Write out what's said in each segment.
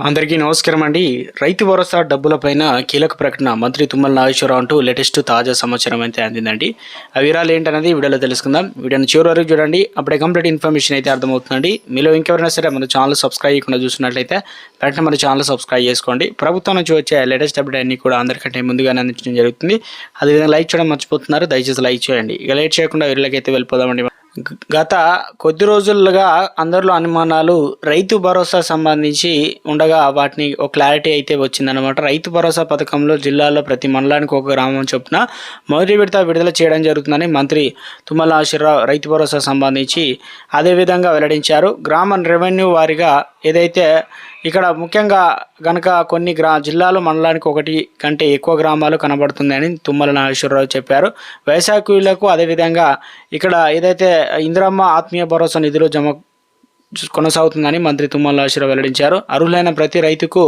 అందరికీ నమస్కారం అండి. రైతు భరోసా డబ్బులపైన కీలక ప్రకటన మంత్రి తుమ్మల నాగేశ్వరరావు అంటూ లేటెస్ట్ తాజా సమాచారం అయితే అందిందండి. ఆ వివరాలు ఏంటనేది వీడియోలో తెలుసుకుందాం. వీడియోని చివరి వరకు చూడండి. అప్పుడే కంప్లీట్ ఇన్ఫర్మేషన్ అయితే అర్థమవుతుందండి. మీలో ఇంకెవరైనా సరే మన ఛానల్ సబ్స్క్రైబ్ చేయకుండా చూసినట్లయితే వెంటనే మన ఛానల్ సబ్స్క్రైబ్ చేసుకోండి. ప్రభుత్వం నుంచి వచ్చే లేటెస్ట్ అప్డేట్ అన్ని కూడా అందరికంటే ముందుగానే అందించడం జరుగుతుంది. అదేవిధంగా లైక్ చేయడం మర్చిపోతున్నారు. దయచేసి లైక్ చేయండి. ఇక లేట్ చేయకుండా వీళ్ళకైతే అయితే వెళ్ళిపోదామండి. గత కొద్ది రోజులుగా అందరిలో అనుమానాలు రైతు భరోసా సంబంధించి ఉండగా వాటిని ఒక క్లారిటీ అయితే వచ్చిందనమాట రైతు భరోసా పథకంలో జిల్లాలో ప్రతి మండలానికి ఒక గ్రామం చొప్పున మొదటి విడత విడుదల చేయడం జరుగుతుందని మంత్రి తుమ్మల ఆశీర్రావు రైతు భరోసా సంబంధించి అదేవిధంగా వెల్లడించారు. గ్రామ రెవెన్యూ వారిగా ఏదైతే ఇక్కడ ముఖ్యంగా గనక కొన్ని గ్రా జిల్లాలు మండలానికి ఒకటి కంటే ఎక్కువ గ్రామాలు కనబడుతుందని తుమ్మల నాగేశ్వరరావు చెప్పారు. వ్యవసాయ అదేవిధంగా ఇక్కడ ఏదైతే ఇందిరమ్మ ఆత్మీయ భరోసా నిధులు జమ కొనసాగుతుందని మంత్రి తుమ్మల నాగేశ్వరరావు వెల్లడించారు. అర్హులైన ప్రతి రైతుకు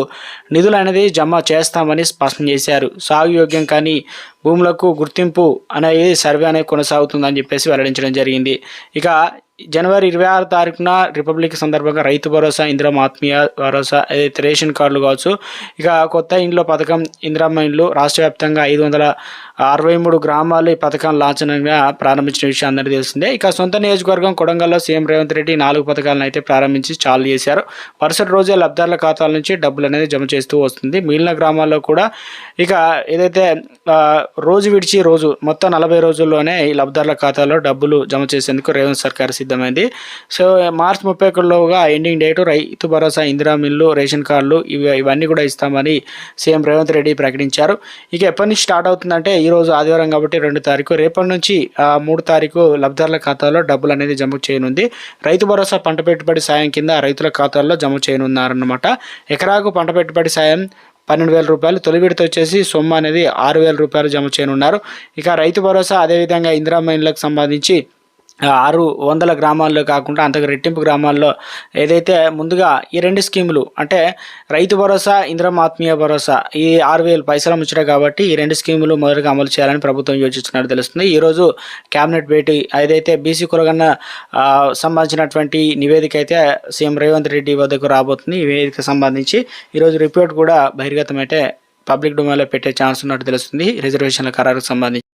నిధులు అనేది జమ చేస్తామని స్పష్టం చేశారు. సాగు యోగ్యం కానీ భూములకు గుర్తింపు అనేది సర్వే అనేది కొనసాగుతుందని చెప్పేసి వెల్లడించడం జరిగింది. ఇక జనవరి ఇరవై ఆరు తారీఖున రిపబ్లిక్ సందర్భంగా రైతు భరోసా ఇందిరమ్మ ఆత్మీయ భరోసా ఏదైతే రేషన్ కార్డులు కావచ్చు ఇక కొత్త ఇండ్ల పథకం ఇందిరమ్మ ఇండ్లు రాష్ట్ర వ్యాప్తంగా ఐదు వందల అరవై మూడు గ్రామాలు ఈ పథకాన్ని లాంఛనంగా ప్రారంభించిన విషయం అందరికీ తెలిసిందే. ఇక సొంత నియోజకవర్గం కొడంగల్లో సీఎం రేవంత్ రెడ్డి నాలుగు పథకాలను అయితే ప్రారంభించి చాలు చేశారు. మరుసటి రోజే లబ్ధారుల ఖాతాల నుంచి డబ్బులు అనేది జమ చేస్తూ వస్తుంది. మిగిలిన గ్రామాల్లో కూడా ఇక ఏదైతే రోజు విడిచి రోజు మొత్తం నలభై రోజుల్లోనే ఈ లబ్ధారుల ఖాతాలో డబ్బులు జమ చేసేందుకు రేవంత్ సర్కార్ సిద్ధమైంది. సో మార్చి ముప్పై ఒకటిలోగా ending date Rythu Bharosa Indira mill ration కార్డులు ఇవి ఇవన్నీ కూడా ఇస్తామని సీఎం రేవంత్ రెడ్డి ప్రకటించారు. ఇక ఎప్పటి నుంచి స్టార్ట్ అవుతుందంటే ఈ రోజు ఆదివారం కాబట్టి రెండు తారీఖు రేపటి నుంచి మూడు తారీఖు లబ్ధారుల ఖాతాలో డబ్బులు అనేది జమ చేయనుంది. రైతు భరోసా పంట పెట్టుబడి సాయం కింద రైతుల ఖాతాల్లో జమ చేయనున్నారన్నమాట. ఎకరాకు పంట పెట్టుబడి సాయం పన్నెండు వేల రూపాయలు. తొలి విడత వచ్చేసి సొమ్ము అనేది ఆరు వేల రూపాయలు జమ చేయనున్నారు. ఇక రైతు భరోసా అదేవిధంగా ఇందిరా మైన్లకు సంబంధించి ఆరు వందల గ్రామాల్లో కాకుండా అంతకు రెట్టింపు గ్రామాల్లో ఏదైతే ముందుగా ఈ రెండు స్కీములు అంటే రైతు భరోసా ఇంద్రం ఆత్మీయ భరోసా ఈ ఆరు వేలు పైసలు ముచ్చట కాబట్టి ఈ రెండు స్కీములు మొదటగా అమలు చేయాలని ప్రభుత్వం యోచిస్తున్నట్టు తెలుస్తుంది. ఈరోజు కేబినెట్ భేటీ ఏదైతే బీసీ కులగన్న సంబంధించినటువంటి నివేదిక అయితే సీఎం రేవంత్ రెడ్డి వద్దకు రాబోతుంది. ఈ నివేదిక సంబంధించి ఈరోజు రిపోర్ట్ కూడా బహిర్గతం అయితే పబ్లిక్ డొమైన్లో పెట్టే ఛాన్స్ ఉన్నట్టు తెలుస్తుంది. రిజర్వేషన్ల ఖరారుకు సంబంధించి